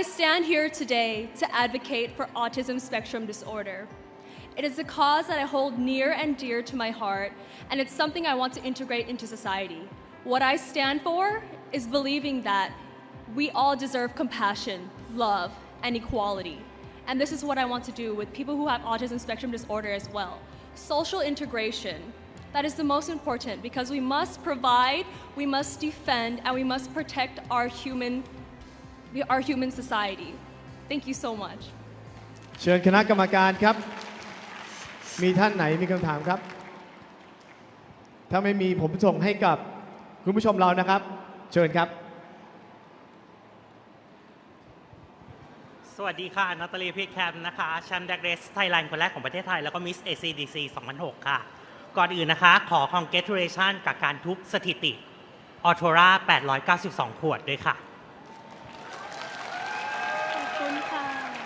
stand here today to advocate for autism spectrum disorder. It is a cause that I hold near and dear to my heart, and it's something I want to integrate into society. What I stand for is believing that we all deserve compassion, love, and equality. And this is what I want to do with people who have autism spectrum disorder as well. Social integration. That is the most important because we must provide, we must defend, and we must protect our human, our human society. Thank you so much. เชิญคณะกรรมการครับ มีท่านไหนมีคำถามครับ ถ้าไม่มีผมส่งให้กับคุณผู้ชมเรานะครับ เชิญครับ สวัสดีค่ะนาตาลีพีแคมนะคะแชมป์ดักเรสไทยแลนด์คนแรกของประเทศไทย แล้วก็มิส ACDC 2006 ค่ะ ก่อนอื่นนะคะ ขอ congratulation กับการทุบสถิติออโทรา892 ขวดด้วยค่ะ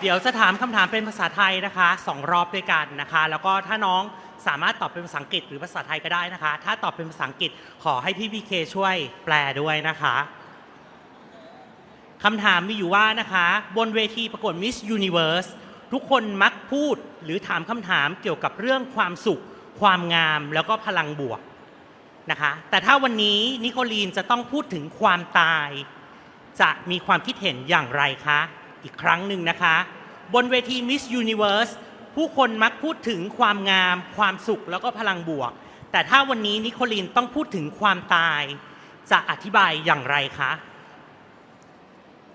เดี๋ยวจะถามคำถามเป็นภาษาไทยนะคะสองรอบด้วยกันนะคะ แล้วก็ถ้าน้องสามารถตอบเป็นภาษาอังกฤษหรือภาษาไทยก็ได้นะคะ ถ้าตอบเป็นภาษาอังกฤษขอให้พี่พีเคช่วยแปลด้วยนะคะคำถามมีอยู่ว่านะคะ บนเวทีประกวด Miss Universe ทุกคนมักพูดหรือถามคำถามเกี่ยวกับเรื่องความสุข ความงามแล้วก็พลังบวกนะคะ แต่ถ้าวันนี้นิโคลีนจะต้องพูดถึงความตาย จะมีความคิดเห็นอย่างไรคะ อีกครั้งหนึ่งนะคะ บนเวที Miss Universe ผู้คนมักพูดถึงความงาม ความสุขแล้วก็พลังบวก แต่ถ้าวันนี้นิโคลินต้องพูดถึงความตาย จะอธิบายอย่างไรคะ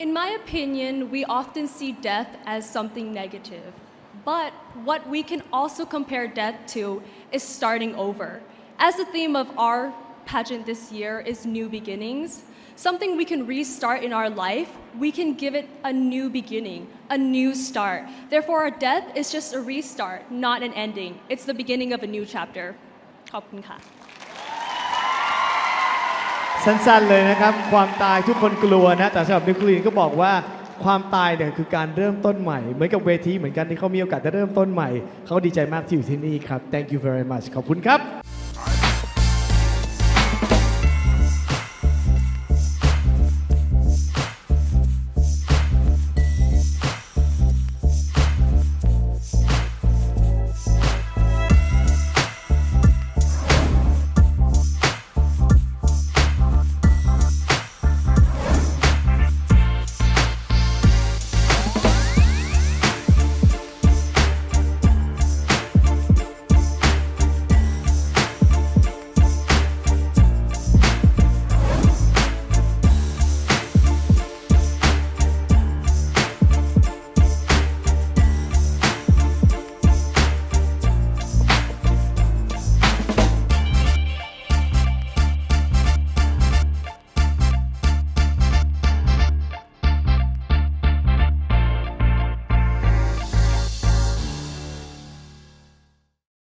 In my opinion, we often see death as something negative. But what we can also compare death to is starting over. As the theme of our pageant this year is new beginnings, something we can restart in our life, we can give it a new beginning, a new start. Therefore, our death is just a restart, not an ending. It's the beginning of a new chapter. ขอบคุณค่ะ สั้นๆเลยนะครับ ความตายทุกคนกลัวนะ แต่สำหรับนิโคลีนก็บอกว่าความตายเนี่ยคือการเริ่มต้นใหม่ เหมือนกับเวทีเหมือนกันที่เขามีโอกาสได้เริ่มต้นใหม่ เขาดีใจมากที่อยู่ที่นี่ครับ thank you very much ขอบคุณครับ